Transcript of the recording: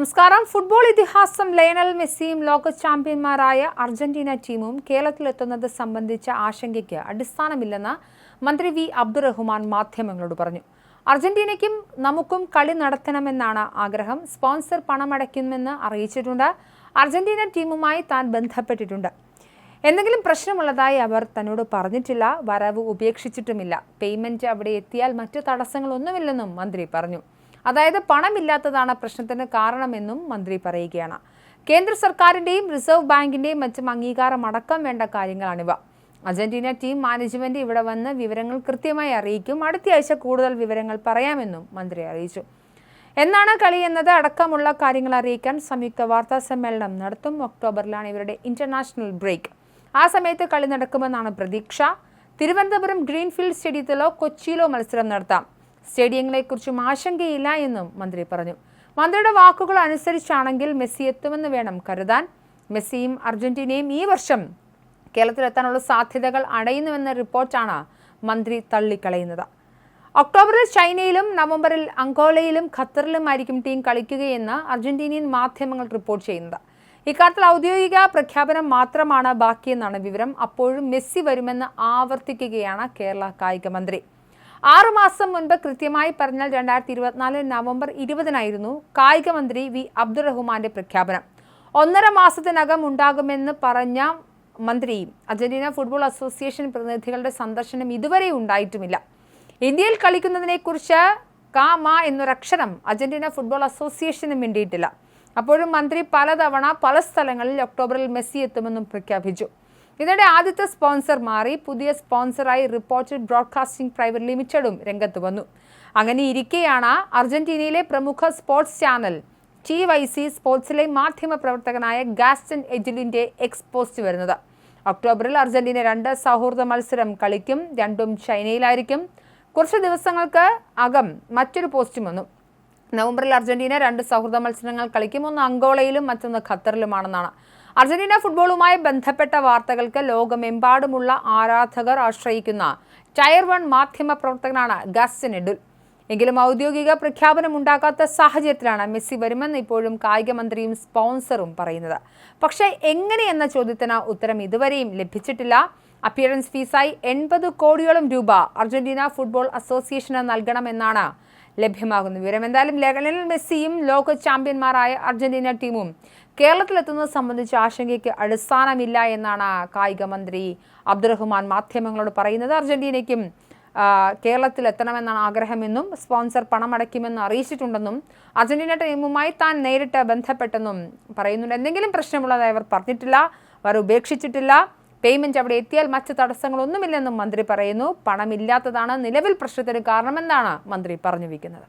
നമസ്കാരം. ഫുട്ബോൾ ഇതിഹാസം ലയണൽ മെസ്സിയും ലോക ചാമ്പ്യന്മാരായ അർജന്റീന ടീമും കേരളത്തിലെത്തുന്നത് സംബന്ധിച്ച ആശങ്കയ്ക്ക് അടിസ്ഥാനമില്ലെന്ന് മന്ത്രി വി അബ്ദുറഹ്മാൻ മാധ്യമങ്ങളോട് പറഞ്ഞു. അർജന്റീനയ്ക്കും നമുക്കും കളി നടത്തണമെന്നാണ് ആഗ്രഹം. സ്പോൺസർ പണമടയ്ക്കുമെന്ന് അറിയിച്ചിട്ടുണ്ട്. അർജന്റീന ടീമുമായി താൻ ബന്ധപ്പെട്ടിട്ടുണ്ട്. എന്തെങ്കിലും പ്രശ്നമുള്ളതായി അവർ തന്നോട് പറഞ്ഞിട്ടില്ല. വരവ് ഉപേക്ഷിച്ചിട്ടുമില്ല. പേയ്മെന്റ് അവിടെ എത്തിയാൽ മറ്റു തടസ്സങ്ങളൊന്നുമില്ലെന്നും മന്ത്രി പറഞ്ഞു. അതായത് പണമില്ലാത്തതാണ് പ്രശ്നത്തിന് കാരണമെന്നും മന്ത്രി പറയുകയാണ്. കേന്ദ്ര സർക്കാരിന്റെയും റിസർവ് ബാങ്കിന്റെയും മറ്റും അംഗീകാരം അടക്കം വേണ്ട കാര്യങ്ങളാണിവ. അർജന്റീന ടീം മാനേജ്മെന്റ് ഇവിടെ വന്ന് വിവരങ്ങൾ കൃത്യമായി അറിയിക്കും. അടുത്തയാഴ്ച കൂടുതൽ വിവരങ്ങൾ പറയാമെന്നും മന്ത്രി അറിയിച്ചു. എന്നാണ് കളി എന്നത്? അടക്കമുള്ള കാര്യങ്ങൾ അറിയിക്കാൻ സംയുക്ത വാർത്താ സമ്മേളനം നടത്തും. ഒക്ടോബറിലാണ് ഇവരുടെ ഇന്റർനാഷണൽ ബ്രേക്ക്. ആ സമയത്ത് കളി നടക്കുമെന്നാണ് പ്രതീക്ഷ. തിരുവനന്തപുരം ഗ്രീൻഫീൽഡ് സ്റ്റേഡിയത്തിലോ കൊച്ചിയിലോ മത്സരം നടത്താം. സ്റ്റേഡിയങ്ങളെക്കുറിച്ചും ആശങ്കയില്ല എന്നും മന്ത്രി പറഞ്ഞു. മന്ത്രിയുടെ വാക്കുകൾ അനുസരിച്ചാണെങ്കിൽ മെസ്സി എത്തുമെന്ന് വേണം കരുതാൻ. മെസ്സിയും അർജന്റീനയും ഈ വർഷം കേരളത്തിലെത്താനുള്ള സാധ്യതകൾ അടയുന്നുവെന്ന റിപ്പോർട്ടാണ് മന്ത്രി തള്ളിക്കളയുന്നത്. ഒക്ടോബറിൽ ചൈനയിലും നവംബറിൽ അങ്കോളയിലും ഖത്തറിലുമായിരിക്കും ടീം കളിക്കുകയെന്ന് അർജന്റീനിയൻ മാധ്യമങ്ങൾ റിപ്പോർട്ട് ചെയ്യുന്നത്. ഇക്കാര്യത്തിൽ ഔദ്യോഗിക പ്രഖ്യാപനം മാത്രമാണ് ബാക്കിയെന്നാണ് വിവരം. അപ്പോഴും മെസ്സി വരുമെന്ന് ആവർത്തിക്കുകയാണ് കേരള കായിക മന്ത്രി. ആറുമാസം മുൻപ് കൃത്യമായി പറഞ്ഞാൽ രണ്ടായിരത്തി ഇരുപത്തിനാല് നവംബർ ഇരുപതിനായിരുന്നു കായിക മന്ത്രി വി അബ്ദുറഹ്മാന്റെ പ്രഖ്യാപനം. ഒന്നര മാസത്തിനകം ഉണ്ടാകുമെന്ന് പറഞ്ഞ മന്ത്രി അർജന്റീന ഫുട്ബോൾ അസോസിയേഷൻ പ്രതിനിധികളുടെ സന്ദർശനം ഇതുവരെ ഉണ്ടായിട്ടുമില്ല. ഇന്ത്യയിൽ കളിക്കുന്നതിനെക്കുറിച്ച് കാമ എന്നൊരക്ഷരം അർജന്റീന ഫുട്ബോൾ അസോസിയേഷനും വേണ്ടിയിട്ടില്ല അപ്പോഴും മന്ത്രി പലതവണ പല സ്ഥലങ്ങളിൽ ഒക്ടോബറിൽ മെസ്സി എത്തുമെന്നും പ്രഖ്യാപിച്ചു. ഇതിനിടെ ആദ്യത്തെ സ്പോൺസർ മാറി പുതിയ സ്പോൺസറായി റിപ്പോർട്ടഡ് ബ്രോഡ്കാസ്റ്റിംഗ് പ്രൈവറ്റ് ലിമിറ്റഡും രംഗത്ത് വന്നു. അങ്ങനെ ഇരിക്കെയാണ് അർജന്റീനയിലെ പ്രമുഖ sports channel T Y C സ്പോർട്സിലെ മാധ്യമ പ്രവർത്തകനായ ഗാസ്റ്റൻ എജിലിന്റെ എക്സ്പോസ്റ്റ് വരുന്നത്. ഒക്ടോബറിൽ അർജന്റീന രണ്ട് സൗഹൃദ മത്സരം കളിക്കും രണ്ടും ചൈനയിലായിരിക്കും. കുറച്ച് ദിവസങ്ങൾക്ക് അകം മറ്റൊരു പോസ്റ്റും വന്നു. നവംബറിൽ അർജന്റീന രണ്ട് സൗഹൃദ മത്സരങ്ങൾ കളിക്കും ഒന്ന് അങ്കോളയിലും മറ്റൊന്ന് ഖത്തറിലുമാണെന്നാണ് അർജന്റീന ഫുട്ബോളുമായി ബന്ധപ്പെട്ട വാർത്തകൾക്ക് ലോകമെമ്പാടുമുള്ള ആരാധകർ ആശ്രയിക്കുന്ന ടയർ വൺ മാധ്യമ പ്രവർത്തകനാണ് ഗസ്റ്റിൻ എഡുൽ എങ്കിലും ഔദ്യോഗിക പ്രഖ്യാപനം ഉണ്ടാകാത്ത സാഹചര്യത്തിലാണ് മെസ്സി വരുമെന്ന് ഇപ്പോഴും കായിക മന്ത്രിയും സ്പോൺസറും പറയുന്നത്. പക്ഷേ എങ്ങനെയെന്ന ചോദ്യത്തിന് ഉത്തരം ഇതുവരെയും ലഭിച്ചിട്ടില്ല. അപ്പിയറൻസ് ഫീസായി എൺപത് കോടിയോളം രൂപ അർജന്റീന ഫുട്ബോൾ അസോസിയേഷന് നൽകണമെന്നാണ് ലഭ്യമാകുന്ന. വിവരം എന്തായാലും ലയണൽ മെസ്സിയും ലോക ചാമ്പ്യന്മാരായ അർജന്റീന ടീമും കേരളത്തിലെത്തുന്നത് സംബന്ധിച്ച് ആശങ്കയ്ക്ക് അടിസ്ഥാനമില്ല എന്നാണ് കായിക മന്ത്രി അബ്ദുറഹ്മാൻ മാധ്യമങ്ങളോട് പറയുന്നത്. അർജന്റീനയ്ക്കും കേരളത്തിൽ എത്തണമെന്നാണ് ആഗ്രഹമെന്നും സ്പോൺസർ പണമടയ്ക്കുമെന്ന് അറിയിച്ചിട്ടുണ്ടെന്നും അർജന്റീന ടീമുമായി താൻ നേരിട്ട് ബന്ധപ്പെട്ടെന്നും പറയുന്നുണ്ട്. എന്തെങ്കിലും പ്രശ്നമുള്ളതായി അവർ പറഞ്ഞിട്ടില്ല അവർ ഉപേക്ഷിച്ചിട്ടില്ല. പേയ്മെന്റ് അവിടെ എത്തിയാൽ മറ്റ് തടസ്സങ്ങളൊന്നുമില്ലെന്നും മന്ത്രി പറയുന്നു. പണമില്ലാത്തതാണ് നിലവിൽ പ്രശ്നത്തിന് കാരണമെന്നാണ് മന്ത്രി പറഞ്ഞു വയ്ക്കുന്നത്